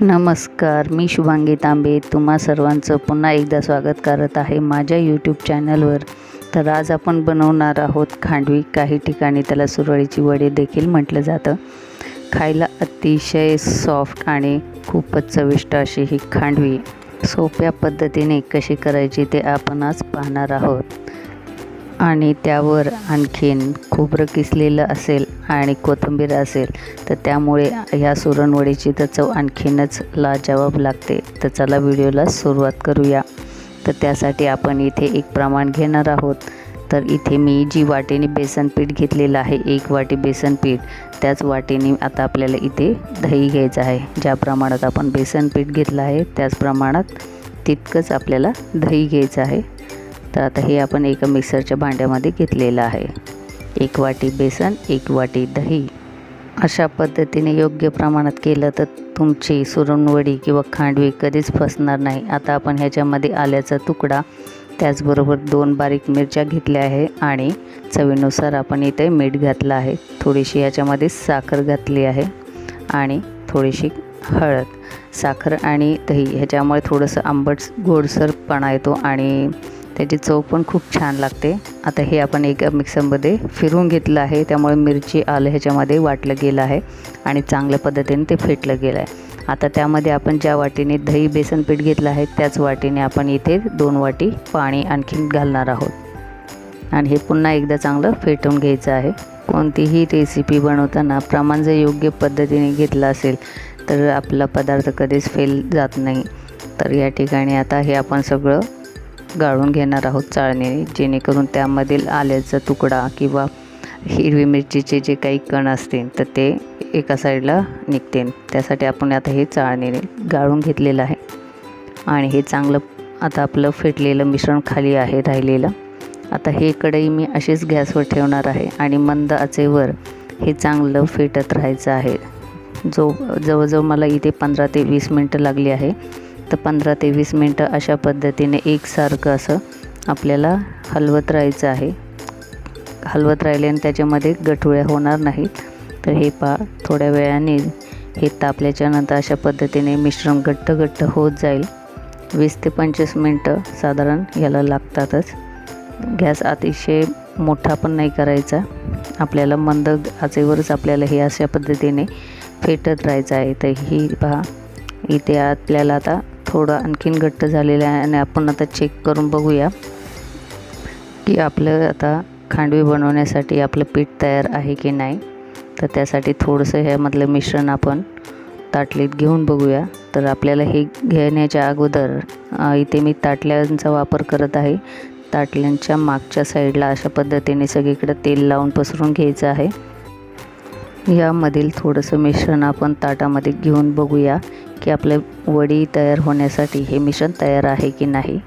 नमस्कार मी शुभांगी तांबे. तुम्हा सर्वांचं पुन्हा एकदा स्वागत करत आहे माझ्या यूट्यूब चॅनलवर तर आज आपण बनवणार आहोत खांडवी. काही ठिकाणी त्याला सुरळीची वडे देखील म्हटलं जातं. खायला अतिशय सॉफ्ट आणि खूपच चविष्ट अशी ही खांडवी. सोप्या पद्धतीने कशी करायची ते आपण आज पाहणार आहोत. आणि त्यावर आणखीन खोबरं किसलेलं असेल आणि कोथिंबीर असेल तर त्यामुळे ह्या सुरणवडीची तर चव आणखीनच लाजवाब लागते. तर चला व्हिडिओला सुरुवात करूया. तर त्यासाठी आपण इथे एक प्रमाण घेणार आहोत. तर इथे मी जी वाटीने बेसन पीठ घेतलेलं आहे एक वाटी बेसन पीठ. त्याच वाटीने आता आपल्याला इथे दही घ्यायचं आहे. ज्या प्रमाणात आपण बेसन पीठ घेतलं आहे त्याच प्रमाणात तितकंच आपल्याला दही घ्यायचं आहे. तर आता हे आपण एका मिक्सरच्या भांड्यामध्ये घेतलेलं आहे. एक वाटी बेसन एक वाटी दही. अशा पद्धतीने योग्य प्रमाणात केलं तर तुमची सुरणवडी किंवा खांडवी कधीच फसणार नाही. आता आपण ह्याच्यामध्ये आल्याचा तुकडा त्याचबरोबर दोन बारीक मिरच्या घेतल्या आहे आणि चवीनुसार आपण इथे मीठ घातलं आहे. थोडीशी ह्याच्यामध्ये साखर घातली आहे आणि थोडीशी हळद. साखर आणि दही ह्याच्यामुळे थोडंसं आंबट गोडसरपणा येतो आणि त्याची चव पण खूप छान लागते. आता हे आपण एका मिक्सरमध्ये फिरून घेतलं आहे. त्यामुळे मिरची आलं ह्याच्यामध्ये वाटलं गेलं आहे आणि चांगल्या पद्धतीने ते फेटलं गेलं आहे. आता त्यामध्ये आपण ज्या वाटीने दही बेसन पीठ घेतलं आहे त्याच वाटीने आपण इथे दोन वाटी पाणी आणखीन घालणार आहोत. आणि हे पुन्हा एकदा चांगलं फेटून घ्यायचं आहे. कोणतीही रेसिपी बनवताना प्रमाण जर योग्य पद्धतीने घेतलं असेल तर आपला पदार्थ कधीच फेल जात नाही. तर या ठिकाणी आता हे आपण सगळं गाळून घेणार आहोत चाळणीने जेणेकरून त्यामधील आल्याचा तुकडा किंवा हिरवी मिरचीचे जे काही कण असतील तर ते एका साईडला निघतील. त्यासाठी आपण आता हे चाळणीने गाळून घेतलेलं आहे. आणि हे चांगलं आता आपलं फेटलेलं मिश्रण खाली आहे राहिलेलं. आता हे कढई मी अशीच गॅसवर ठेवणार आहे आणि मंद आचेवर हे चांगलं फेटत राहायचं आहे. जो जवळजवळ मला इथे पंधरा ते वीस मिनटं लागली आहे. तर पंधरा ते वीस मिनटं अशा पद्धतीने एकसारखं असं आपल्याला हलवत राहायचं आहे. हलवत राहिल्याने त्याच्यामध्ये गठुळ्या होणार नाहीत. तर हे पा थोड्या वेळाने हे तापल्याच्यानंतर अशा पद्धतीने मिश्रण घट्ट घट्ट होत जाईल. वीस ते पंचवीस मिनटं साधारण याला लागतातच. गॅस अतिशय मोठा पण नाही करायचा. आपल्याला मंद आचेवरच आपल्याला हे अशा पद्धतीने फेटत राहायचं आहे. तर ही पहा इथे आपल्याला आता थोडं आणखीन घट्ट झालेलं आहे आणि आपण आता चेक करून बघूया की आपलं आता खांडवी बनवण्यासाठी आपलं पीठ तयार आहे की नाही. तर त्यासाठी थोडंसं ह्यामधलं मिश्रण आपण ताटलीत घेऊन बघूया. तर आपल्याला हे घेण्याच्या अगोदर इथे मी ताटल्यांचा वापर करत आहे. ताटल्यांच्या मागच्या साईडला अशा पद्धतीने सगळीकडं तेल लावून पसरून घ्यायचं आहे. यामधील थोडंसं मिश्रण आपण ताटामध्ये घेऊन बघूया. की आपले वडी तयार होण्यासाठी हे मिश्रण तयार आहे की नाही?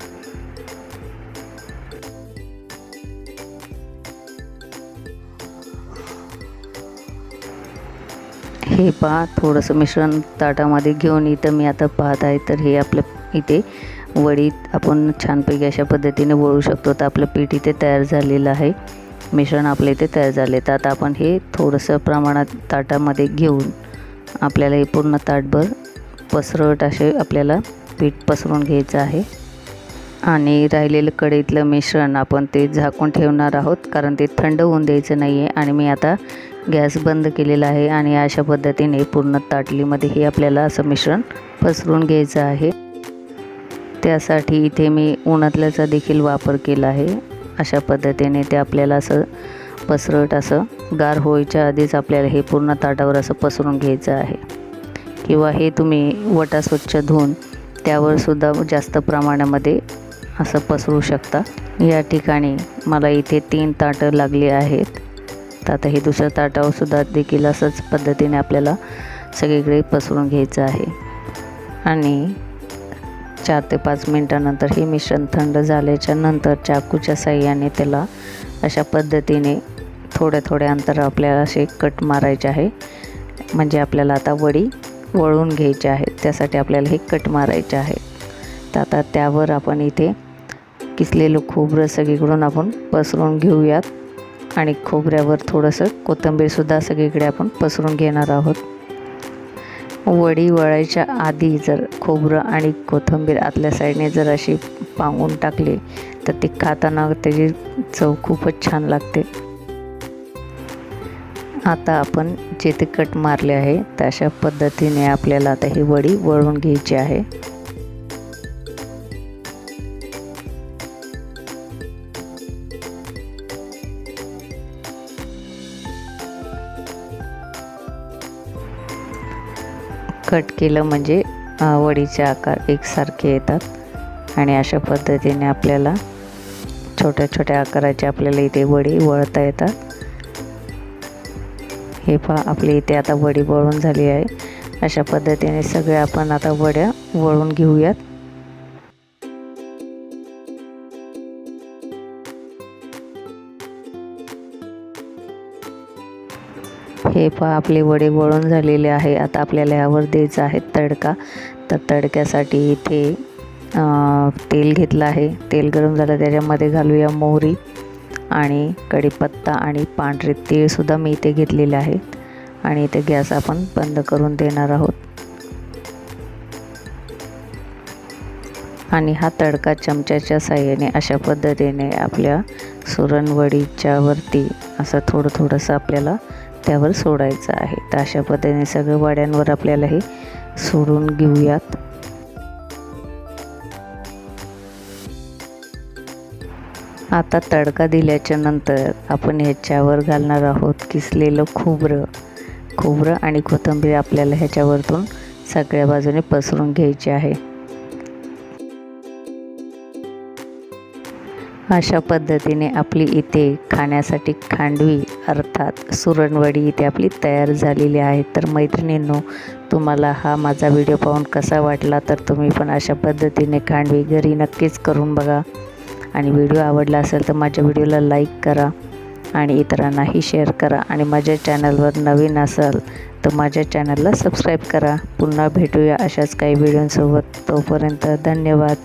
हे पहा थोडंसं मिश्रण ताटामध्ये घेऊन इथं मी आता पाहत आहे. तर हे आपलं इथे वडीत आपण छानपैकी अशा पद्धतीने वळू शकतो. तर आपलं पीठ इथे तयार झालेलं आहे. मिश्रण आपलं इथे तयार झाले तर आता आपण हे थोडंसं प्रमाणात ताटामध्ये घेऊन आपल्याला हे पूर्ण ताटभर पसरट असे आपल्याला पीठ पसरून घ्यायचं आहे. आणि राहिलेलं कढईतलं मिश्रण आपण ते झाकून ठेवणार आहोत कारण ते थंड होऊन द्यायचं नाही आहे आणि मी आता गॅस बंद केलेला आहे आणि अशा पद्धतीने पूर्ण ताटलीमध्ये हे आपल्याला असं मिश्रण पसरून घ्यायचं आहे. त्यासाठी इथे मी उन्हातल्याचा देखील वापर केला आहे. अशा पद्धतीने ते आपल्याला असं पसरट असं गार होईच्या आधीच आपल्याला हे पूर्ण ताटावर असं पसरून घ्यायचं आहे. किंवा हे तुम्ही वटा स्वच्छ धुवून त्यावर सुद्धा जास्त प्रमाणामध्ये असं पसरू शकता. या ठिकाणी मला इथे तीन ताटं लागली आहेत. तर आता हे दुसऱ्या ताटावर सुद्धा देखील असंच पद्धतीने आपल्याला सगळीकडे पसरून घ्यायचं आहे. आणि चार ते पाच मिनटानंतर हे मिश्रण थंड झाल्याच्यानंतर चाकूच्या साह्याने त्याला अशा पद्धतीने थोड्या थोड्या अंतर आपल्याला असे कट मारायचे आहे. म्हणजे आपल्याला आता वडी वळून घ्यायचे आहेत. त्यासाठी आपल्याला हे कट मारायचे आहे तर आता त्यावर आपण इथे किसलेलं खोबरं सगळीकडून आपण पसरून घेऊयात. आणि खोबऱ्यावर थोडंसं कोथिंबीरसुद्धा सगळीकडे आपण पसरून घेणार आहोत. वडी वळायच्या आधी जर खोबरं आणि कोथिंबीर आतल्या साईडने जर अशी पांगून टाकली तर ती खाताना त्याची चव खूपच छान लागते. आता आपण जे ते कट मारले आहे तशा पद्धतीने आपल्याला आता ही वडी वळून घ्यायची आहे. कट केलं म्हणजे वडीचे आकार एकसारखे येतात. आणि अशा पद्धतीने आपल्याला छोट्या छोट्या आकाराचे आपल्याला इथे वडी वळता येतात. हे पहा आपली इथे आता वडी वळून झाली आहे. अशा पद्धतीने सगळे आपण आता वड्या वळून घेऊयात. हे पहा आपले वडे वळून झालेले आहे. आता आपल्याला यावर द्यायचं आहे तडका. तर तडक्यासाठी इथे तेल घेतलं आहे. तेल गरम झालं त्याच्यामध्ये घालूया मोहरी. आणि कढीपत्ता आणि पांढरे तीळसुद्धा मी इथे घेतलेले आहेत. आणि इथे गॅस आपण बंद करून देणार आहोत. आणि हा तडका चमच्याच्या साह्याने अशा पद्धतीने आपल्या सुरणवडीच्या वरती असं थोडं थोडंसं आपल्याला त्यावर सोडायचं आहे. तर अशा पद्धतीने सगळं वाड्यांवर आपल्याला हे सोडून घेऊयात. आता तडका दिल्याच्या नंतर आपण ह्याच्यावर घालणार आहोत किसलेलं खोबरं. खोबरं आणि कोथिंबीर आपल्याला ह्याच्यावरतून सगळ्या बाजूने पसरून घ्यायची आहे. अशा पद्धतीने आपली इथे खाण्यासाठी खांडवी अर्थात सुरणवडी इथे आपली तयार झालेली आहे. तर मैत्रिणींनो तुम्हाला हा माझा व्हिडिओ पाहून कसा वाटला? तर तुम्ही पण अशा पद्धतीने खांडवी घरी नक्कीच करून बघा. आणि व्हिडिओ आवडला असेल तर माझ्या व्हिडिओला लाईक करा आणि इतरांनाही शेअर करा. आणि माझ्या चॅनलवर नवीन असाल तर माझ्या चॅनलला सबस्क्राईब करा. पुन्हा भेटूया अशाच काही व्हिडिओसोबत तोपर्यंत धन्यवाद.